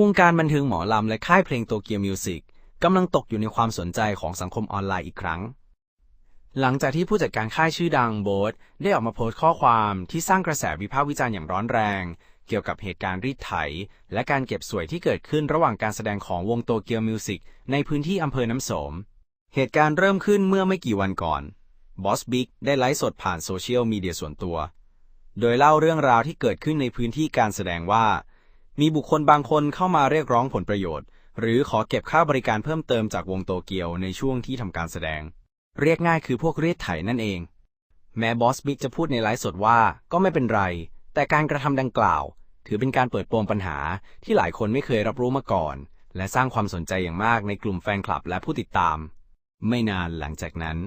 วงการบันเทิงหมอลำและค่ายเพลงโตเกียวมิวสิกกำลังตกอยู่ในความสนใจของสังคมออนไลน์อีกครั้ง หลังจากที่ผู้จัดการค่ายชื่อดังโบทได้ออกมาโพสต์ข้อความที่สร้างกระแสวิพากษ์วิจารณ์อย่างร้อนแรง เกี่ยวกับเหตุการณ์รีดไถ และการเก็บสวยที่เกิดขึ้นระหว่างการแสดงของวงโตเกียวมิวสิกในพื้นที่อำเภอน้ำสม เหตุการณ์เริ่มขึ้นเมื่อไม่กี่วันก่อนบอสบิ๊กได้ไลฟ์สดผ่านโซเชียลมีเดียส่วนตัว โดยเล่าเรื่องราวที่เกิดขึ้นในพื้นที่การแสดงว่า มีบุคคลบางคนเข้ามาเรียกร้องผลประโยชน์ หรือขอเก็บค่าบริการเพิ่มเติมจากวงโตเกียวในช่วงที่ทำการแสดง เรียกง่ายคือพวกเรียดไถนั่นเอง แม้บอสบิ๊กจะพูดในไลฟ์สดว่าก็ไม่เป็นไร แต่การกระทำดังกล่าว ถือเป็นการเปิดโปงปัญหาที่หลายคนไม่เคยรับรู้มาก่อน และสร้างความสนใจอย่างมากในกลุ่มแฟนคลับและผู้ติดตาม ไม่นานหลังจากนั้น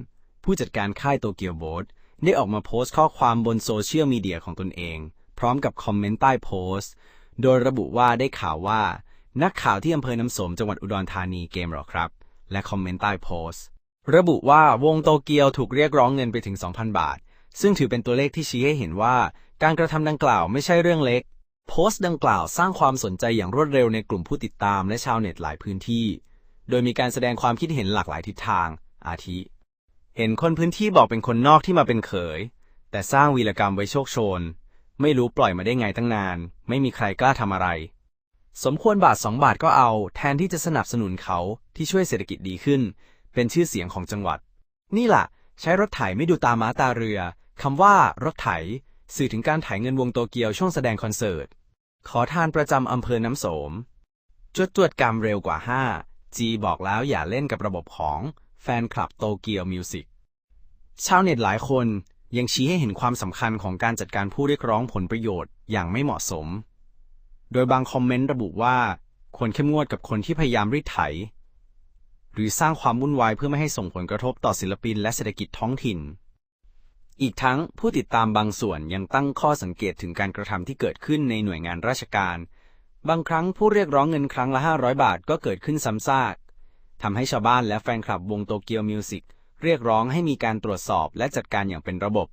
ผู้จัดการค่ายโตเกียวโบสได้ออกมาโพสต์ข้อความบนโซเชียลมีเดียของตนเอง พร้อมกับคอมเมนต์ใต้โพสต์ โดยระบุว่าได้ข่าวว่า นักข่าวที่อำเภอน้ำสมจังหวัดอุดรธานีเกมหรอครับ และคอมเมนต์ใต้โพสต์ ระบุว่าวงโตเกียวถูกเรียกร้องเงินไปถึง 2,000 บาท ซึ่งถือเป็นตัวเลขที่ชี้ให้เห็นว่า การกระทำดังกล่าวไม่ใช่เรื่องเล็ก โพสต์ดังกล่าวสร้างความสนใจอย่างรวดเร็วในกลุ่มผู้ติดตามและชาวเน็ตหลายพื้นที่ โดยมีการแสดงความคิดเห็นหลากหลายทิศทาง อาทิ เห็นคนพื้นที่บอกเป็นคนนอกที่มาเป็นเขย แต่สร้างวีรกรรมไว้โชคโชน ไม่รู้ปล่อยมาได้ไงตั้งนาน ไม่มีใครกล้าทำอะไร สมควรบาทสองบาทก็เอา แทนที่จะสนับสนุนเขาที่ช่วยเศรษฐกิจดีขึ้น เป็นชื่อเสียงของจังหวัด นี่ล่ะ ใช้รถไถไม่ดูตาม้าตาเรือคำว่ารถไถ สื่อถึงการไถเงินวงโตเกียวช่วงแสดงคอนเสิร์ต ขอทานประจำอำเภอน้ำโสม จวดจวดกรรมเร็วกว่า5จีบอกแล้วอย่าเล่นกับระบบของแฟนคลับโตเกียวมิวสิกชาวเน็ตหลายคน ยังชี้ให้เห็นความสำคัญของการจัดการผู้เรียกร้องผลประโยชน์อย่างไม่เหมาะสม โดยบางคอมเมนต์ระบุว่าควรเข้มงวดกับคนที่พยายามรีดไถ หรือสร้างความวุ่นวายเพื่อไม่ให้ส่งผลกระทบต่อศิลปินและเศรษฐกิจท้องถิ่น อีกทั้งผู้ติดตามบางส่วนยังตั้งข้อสังเกตถึงการกระทำที่เกิดขึ้นในหน่วยงานราชการ บางครั้งผู้เรียกร้องเงินครั้งละ 500 บาทก็เกิดขึ้นซ้ำซากทำให้ชาวบ้านและแฟนคลับวงโตเกียวมิวสิก เรียกร้องให้มีการตรวจสอบและจัดการอย่างเป็นระบบ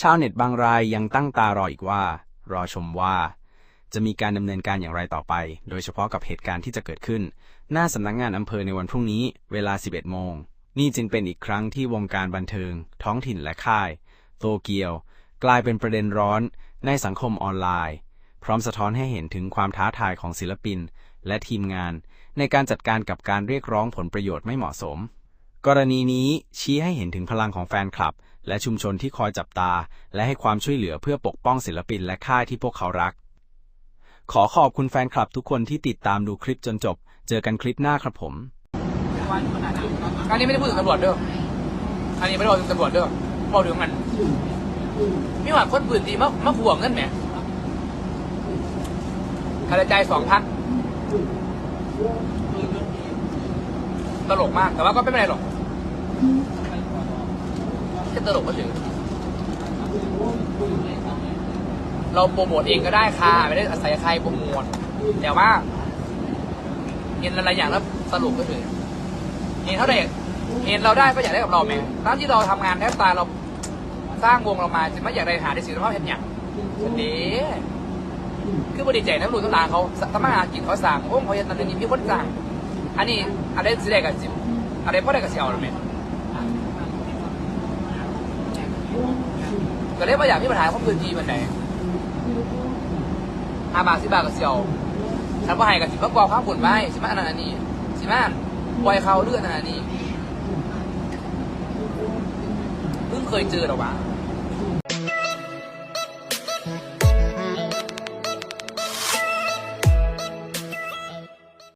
ชาวเน็ตบางรายยังตั้งตารออีกว่า รอชมว่า จะมีการดำเนินการอย่างไรต่อไป โดยเฉพาะกับเหตุการณ์ที่จะเกิดขึ้น หน้าสำนักงงานอำเภอในวันพรุ่งนี้ เวลา 11 โมง นี่จึงเป็นอีกครั้งที่วงการบันเทิง ท้องถิ่นและค่าย โตเกียว กลายเป็นประเด็นร้อนในสังคมออนไลน์ พร้อมสะท้อนให้เห็นถึงความท้าทายของศิลปิน และทีมงาน ในการจัดการกับการเรียกร้องผลประโยชน์ไม่เหมาะสม กรณีนี้ชี้ให้เห็นถึงพลังของแฟนคลับ และชุมชนที่คอยจับตา และให้ความช่วยเหลือเพื่อปกป้องศิลปินและค่ายที่พวกเขารัก ขอขอบคุณแฟนคลับทุกคนที่ติดตามดูคลิปจนจบ เจอกันคลิปหน้าครับผม อันนี้ไม่ได้พูดถึงตำรวจเด้ออันนี้ไม่ได้พูดถึงตำรวจเด้อบอกถึงมันมีหวัดคนปืนตีมามาขวงเงินแหมค่าใช้จ่ายสองพัน ตลกมาก แต่ว่าก็ไม่เป็นไรหรอกแค่ตลกก็ถือเราโปรโมทเองก็ได้ค่ะ ไม่ได้อาศัยใครโปรโมทแต่ว่าเห็นอะไรอย่างแล้วสรุปก็ถือเห็นเท่าไหร่เห็นเราได้ก็อยากได้กับเราไหมตอนที่เราทำงานแทบตายเราสร้างวงเรามาจะไม่อยากได้หาได้สิ่งที่เราเห็นอย่างอันนี้คือบริใจนะลูกต่างเขาทำมาหากินเขาสั่งวงเขาเห็นตอนนี้มีคนสั่ง อันนี้อะไรสิได้กับสิอะไรพ่อได้กับเสี่ยวหรือไม่ก็เลยว่าอยากมีปัญหาเพราะพื้นที่มันไหนห้าบาทสิบบาทกับเสียวฉันว่าให้กับสิบกว่าความผลไว้สิมาอันนั้นอันนี้สิมาปล่อยเขาเลื่อนอันนั้นอันนี้เพิ่งเคยเจอหรอวะ